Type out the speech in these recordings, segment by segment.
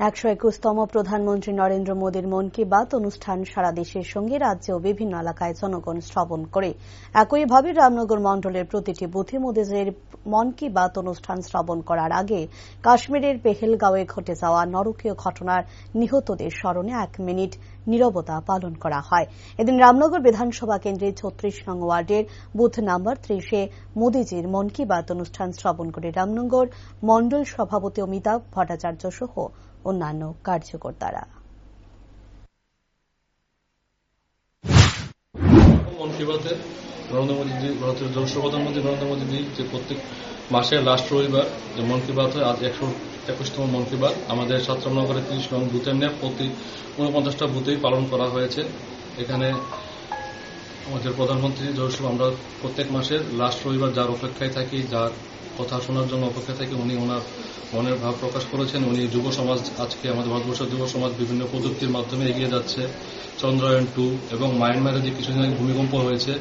একশো একুশতম প্রধানমন্ত্রী নরেন্দ্র মোদীর মন কি বাত অনুষ্ঠান সারা দেশের সঙ্গে রাজ্যে ও বিভিন্ন এলাকায় জনগণ শ্রবণ করে। একইভাবে রামনগর মণ্ডলের প্রতিটি বুথে মোদীজির মন কি বাত অনুষ্ঠান শ্রবণ করার আগে কাশ্মীরের পেহেলগাঁওয়ে ঘটে যাওয়া নরকীয় ঘটনার নিহতদের স্মরণে এক মিনিট নীরবতা পালন করা হয়। এদিন রামনগর বিধানসভা কেন্দ্রের ছত্রিশ নং ওয়ার্ডের বুথ নাম্বার ত্রিশে মোদীজির মন কি বাত অনুষ্ঠান শ্রবণ করে রামনগর মণ্ডল সভাপতি অমিতাভ ভট্টাচার্য সহ অন্যান্য কার্যকর্তারা। মন নরেন্দ্র মোদীজি ভারতের যে প্রত্যেক মাসের লাস্ট রবিবার যে মন কি বাত হয় আজ একশো একুশতম মন কি বাত, আমাদের সাতরামনগরের তিরিশ নং বুথের নিয়ে প্রতি উনপঞ্চাশটা বুথেই পালন করা হয়েছে। এখানে আমাদের প্রধানমন্ত্রী যশস্ব আমরা প্রত্যেক মাসের লাস্ট রবিবার যার অপেক্ষায় থাকি, যার কথা শোনার জন্য অপেক্ষায় থাকি, উনি ওনার মনের ভাব প্রকাশ করেছেন। উনি যুব সমাজ, আজকে আমাদের ভারতবর্ষের যুব সমাজ বিভিন্ন প্রযুক্তির মাধ্যমে এগিয়ে যাচ্ছে। চন্দ্রায়ন টু এবং মায়ানমারে যে কিছুদিন আগে ভূমিকম্প হয়েছে,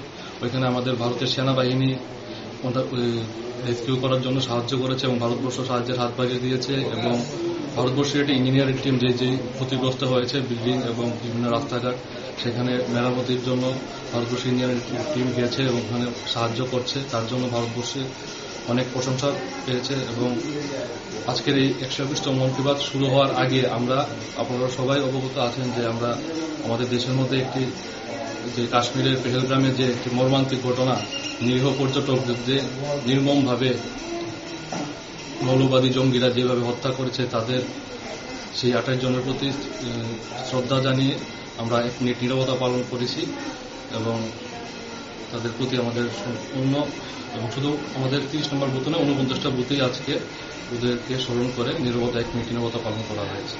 ওইখানে আমাদের ভারতের সেনাবাহিনী রেস্কিউ করার জন্য সাহায্য করেছে এবং ভারতবর্ষ সাহায্যের হাত বাড়িয়ে দিয়েছে এবং ভারতবর্ষের একটি ইঞ্জিনিয়ারিং টিম যে যে ক্ষতিগ্রস্ত হয়েছে বিল্ডিং এবং বিভিন্ন রাস্তাঘাট, সেখানে মেরামতির জন্য ভারতবর্ষ ইঞ্জিনিয়ারিং টিম গেছে এবং ওখানে সাহায্য করছে। তার জন্য ভারতবর্ষে অনেক প্রশংসা পেয়েছে এবং আজকের এই একশো একুশতম মন কি বাত শুরু হওয়ার আগে আমরা, আপনারা সবাই অবগত আছেন যে আমরা আমাদের দেশের মধ্যে একটি, যে কাশ্মীরের পেহেলগ্রামে যে একটি মর্মান্তিক ঘটনা, নিরীহ পর্যটকদের যে নির্মমভাবে মৌলবাদী জঙ্গিরা যেভাবে হত্যা করেছে, তাদের সেই আঠাশ জনের প্রতি শ্রদ্ধা জানিয়ে আমরা এক মিনিট নিরবতা পালন করেছি এবং তাদের প্রতি আমাদের সম্পূর্ণ এবং শুধু আমাদের তিরিশ নম্বর বুথে না উনপঞ্চাশটা বুথেই আজকে ওদেরকে স্মরণ করে নিরবতা এক মিনিট নিরবতা পালন করা হয়েছে।